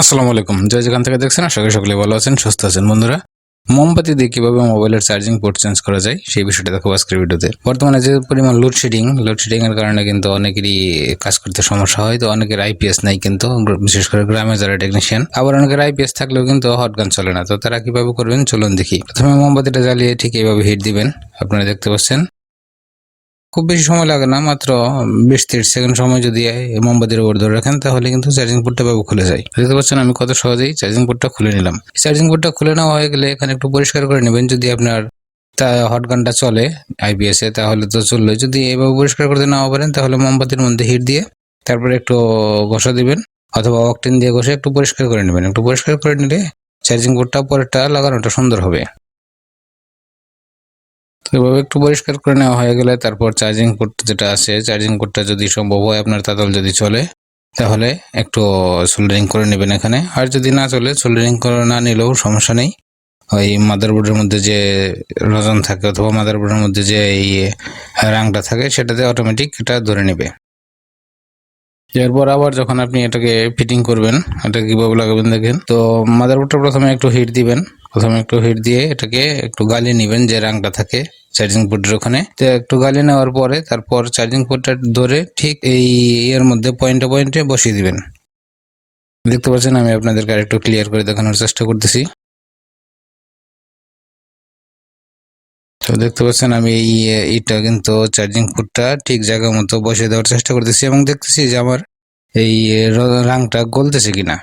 আসসালামু আলাইকুম। যে যেখান থেকে দেখছেন, আশা করি সকলে ভালো আছেন, সুস্থ আছেন। বন্ধুরা, মোমবাতি দিয়ে কীভাবে মোবাইলের চার্জিং পোর্ট চেঞ্জ করা যায়, সেই বিষয়টা দেখো আজকের ভিডিওতে। বর্তমানে যে পরিমাণ লোডশেডিং লোডশেডিংয়ের কারণে কিন্তু অনেকেরই কাজ করতে সমস্যা হয়, তো অনেকের আইপিএস নাই কিন্তু বিশেষ করে গ্রামে যারা টেকনিশিয়ান আবার অনেকের আইপিএস থাকলেও কিন্তু হটগান চলে না। তো তারা কীভাবে করবেন? চলুন দেখি। প্রথমে মোমবাতিটা জ্বালিয়ে ঠিক এইভাবে হিট দিবেন। আপনারা দেখতে পাচ্ছেন খুব বেশি সময় লাগে না, মাত্র বিশ তিরিশ সেকেন্ড সময় যদি মোমবাতির উপর ধরে রাখেন, তাহলে কিন্তু চার্জিং পোর্টটা ভাবে খুলে যায়। দেখতে পাচ্ছেন আমি কত সহজেই চার্জিং পোর্টটা খুলে নিলাম। চার্জিং পোর্টটা খুলে নেওয়া হয়ে গেলে এখানে একটু পরিষ্কার করে নেবেন, যদি আপনার তা হট গানটা চলে আইপিএস এ, তাহলে তো চলল। যদি এভাবে পরিষ্কার করতে নাও পারেন, তাহলে মোমবাতির মধ্যে হিট দিয়ে তারপরে একটু ঘষা দিবেন, অথবা অকটেন দিয়ে ঘষে একটু পরিষ্কার করে নেবেন। একটু পরিষ্কার করে নিলে চার্জিং পোর্টটা পরেরটা লাগানোটা সুন্দর হবে। এভাবে একটু পরিষ্কার করে নেওয়া হয়ে গেলে তারপর চার্জিং পোর্ট যেটা আছে চার্জিং পোর্টটা যদি সম্ভব হয় আপনার তাতাল যদি চলে, তাহলে একটু সোল্ডারিং করে নেবেন এখানে। আর যদি না চলে সোল্ডারিং করে না নিলেও সমস্যা নেই। ওই মাদারবোর্ডের মধ্যে যে রজন থাকে অথবা মাদারবোর্ডের মধ্যে যে এই রাংটা থাকে, সেটাতে অটোমেটিক এটা ধরে নেবে। এরপর আবার যখন আপনি এটাকে ফিটিং করবেন, এটা কীভাবে লাগাবেন দেখেন? তো মাদারবোর্ডটা প্রথমে একটু হিট দিবেন। প্রথমে একটু হিট দিয়ে এটাকে একটু গালিয়ে নেবেন যে রাংটা থাকে। চার্জিং পোর্টের ওখানে। তো একটু গালি নেওয়ার পরে তারপর চার্জিং পোর্টটা ধরে ঠিক এই ইয়ের মধ্যে পয়েন্টে পয়েন্টে বসিয়ে দিবেন। দেখতে পাচ্ছেন, আমি আপনাদেরকে আরেকটু ক্লিয়ার করে দেখানোর চেষ্টা করতেছি। তো দেখতে পাচ্ছেন, আমি এই এইটা কিন্তু চার্জিং পোর্টটা ঠিক জায়গা মতো বসিয়ে দেওয়ার চেষ্টা করতেছি এবং দেখতেছি যে আমার এই রাংটা গলতেছে কিনা।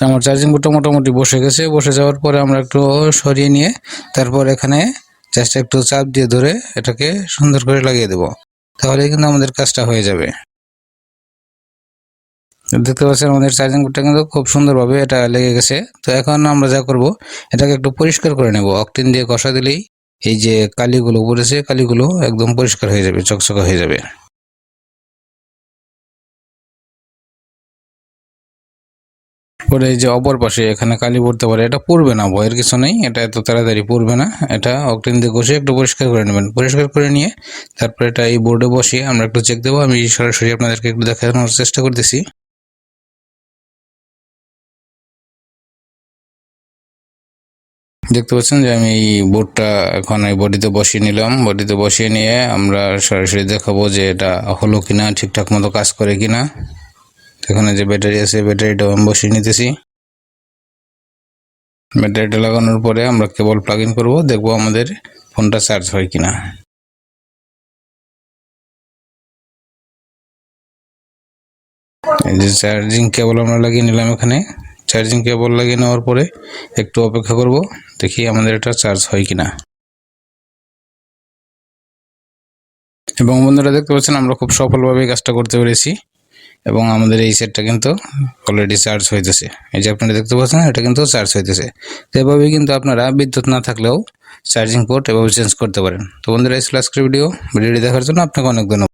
আমার চার্জিং পোর্টটা মোটামুটি বসে গেছে। বসে যাওয়ার পরে আমরা একটু সরিয়ে নিয়ে তারপর এখানে জাস্ট একটু চাপ দিয়ে ধরে এটাকে সুন্দর করে লাগিয়ে দেব। তাহলে কিন্তু আমাদের কাজটা হয়ে যাবে। দেখতে পাচ্ছেন আমাদের চার্জিং কোডটা কিন্তু খুব সুন্দরভাবে এটা লেগে গেছে। তো এখন আমরা যা করব, এটাকে একটু পরিষ্কার করে নেব। অকটিন দিয়ে কষা দিলেই এই যে কালিগুলো পড়েছে কালিগুলো একদম পরিষ্কার হয়ে যাবে, চকচকা হয়ে যাবে। পরে এই যে অপর পাশে এখানে কালি পড়তে পারে, এটা পড়বে না, ভয়ের কিছু নেই, এটা এত তাড়াতাড়ি পড়বে না, এটা অকটিন দিয়ে ঘষে একটু পরিষ্কার করে নেবেন। পরিষ্কার করে নিয়ে তারপরে এটা এই বোর্ডে বসিয়ে আমরা একটু চেক দেবো, আমি সরাসরি আপনাদেরকে একটু দেখানোর চেষ্টা করতেছি। দেখতে পাচ্ছেন যে আমি এই বোর্ডটা এখন এই বডিতে বসিয়ে নিলাম, বডিতে বসিয়ে নিয়ে আমরা সরাসরি দেখাবো যে এটা হলো কিনা, ঠিকঠাক মতো কাজ করে কিনা। এখানে যে ব্যাটারি আছে ব্যাটারিটাও আমি বসিয়ে নিতেছি। ব্যাটারিটা লাগানোর পরে আমরা কেবল প্লাগ ইন করব, দেখব আমাদের ফোনটা চার্জ হয় কিনা। যে চার্জিং কেবল আমরা লাগিয়ে নিলাম এখানে। চার্জিং কেবল লাগিয়ে নেওয়ার পরে একটু অপেক্ষা করব, দেখি আমাদের এটা চার্জ হয় কিনা। এবং বন্ধুরা দেখতে পাচ্ছেন, আমরা খুব সফলভাবে কাজটা করতে পেরেছি। এবং আমাদের এই সেটটা কিন্তু অলরেডি চার্জ হইতেছে। এই যে আপনারা দেখতে পাচ্ছেন, এটা কিন্তু চার্জ হইতেছে। তো এভাবেই কিন্তু আপনারা বিদ্যুৎ না থাকলেও চার্জিং পোর্ট এভাবে চেঞ্জ করতে পারেন। তো বন্ধুরা, এই ভিডিও ভিডিওটি দেখার জন্য আপনাকে অনেক ধন্যবাদ।